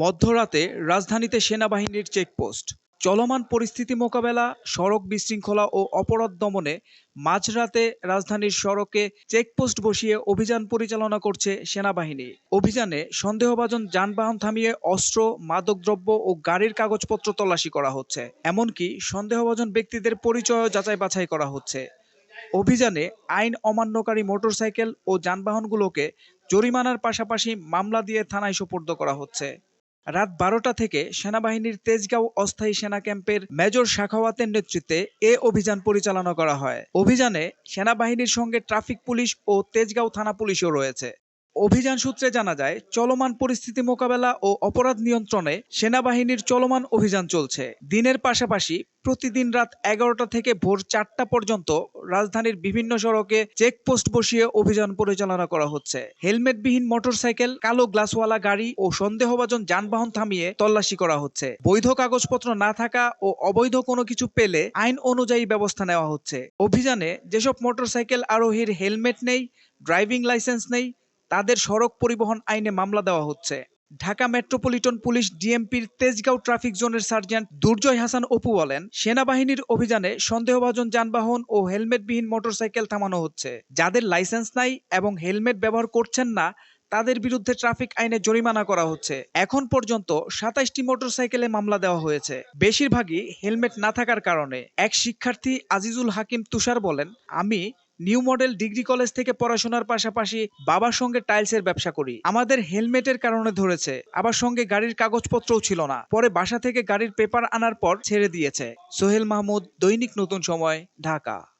মধ্যরাতে রাজধানীতে সেনাবাহিনীর চেকপোস্ট। চলমান পরিস্থিতি মোকাবেলা, সড়ক বিশৃঙ্খলা ও অপরাধ দমনে মাঝরাতে রাজধানীর সড়কে চেকপোস্ট বসিয়ে অভিযান পরিচালনা করছে সেনাবাহিনী। অভিযানে সন্দেহভাজন যানবাহন থামিয়ে অস্ত্র, মাদকদ্রব্য ও গাড়ির কাগজপত্র তল্লাশি করা হচ্ছে। এমনকি সন্দেহভাজন ব্যক্তিদের পরিচয়ও যাচাই বাছাই করা হচ্ছে। অভিযানে আইন অমান্যকারী মোটরসাইকেল ও যানবাহনগুলোকে জরিমানার পাশাপাশি মামলা দিয়ে থানায় সোপর্দ করা হচ্ছে। রাত বারোটা থেকে সেনাবাহিনীর তেজগাঁও অস্থায়ী সেনা ক্যাম্পের মেজর শাখাওয়াতের নেতৃত্বে এ অভিযান পরিচালনা করা হয়। অভিযানে সেনাবাহিনীর সঙ্গে ট্রাফিক পুলিশ ও তেজগাঁও থানা পুলিশও রয়েছে। অভিযান সূত্রে জানা যায়, চলমান পরিস্থিতি মোকাবেলা ও অপরাধ নিয়ন্ত্রণে সেনাবাহিনীর চলমান অভিযান চলছে। দিনের পাশাপাশি প্রতিদিন রাত এগারোটা থেকে ভোর চারটা পর্যন্ত রাজধানীর বিভিন্ন সড়কে চেকপোস্ট বসিয়ে অভিযান পরিচালনা করা হচ্ছে। হেলমেটবিহীন মোটরসাইকেল, কালো গ্লাসওয়ালা গাড়ি ও সন্দেহভাজন যানবাহন থামিয়ে তল্লাশি করা হচ্ছে। বৈধ কাগজপত্র না থাকা ও অবৈধ কোনো কিছু পেলে আইন অনুযায়ী ব্যবস্থা নেওয়া হচ্ছে। অভিযানে যেসব মোটরসাইকেল আরোহীর হেলমেট নেই, ড্রাইভিং লাইসেন্স নেই তাদের সড়ক পরিবহন আইনে মামলা দেওয়া হচ্ছে। ঢাকা মেট্রোপলিটন পুলিশ ডিএমপির তেজগাঁও ট্রাফিক জোনের সার্জেন্ট দুর্জয় হাসান অপু বলেন, সেনাবাহিনীর অভিযানে সন্দেহভাজন যানবাহন ও হেলমেটবিহীন মোটরসাইকেল থামানো হচ্ছে। যাদের লাইসেন্স নাই এবং হেলমেট ব্যবহার করছেন না, তাদের বিরুদ্ধে ট্রাফিক আইনে জরিমানা করা হচ্ছে। এখন পর্যন্ত সাতাইশটি মোটরসাইকেলে মামলা দেওয়া হয়েছে। বেশিরভাগই হেলমেট না থাকার কারণে। এক শিক্ষার্থী আজিজুল হাকিম তুষার বলেন, আমি নিউ মডেল ডিগ্রি কলেজ থেকে পড়াশোনার পাশাপাশি বাবার সঙ্গে টাইলসের ব্যবসা করি। আমাদের হেলমেটের কারণে ধরেছে। আবার সঙ্গে গাড়ির কাগজপত্রও ছিল না। পরে বাসা থেকে গাড়ির পেপার আনার পর ছেড়ে দিয়েছে। সোহেল মাহমুদ, দৈনিক নতুন সময়, ঢাকা।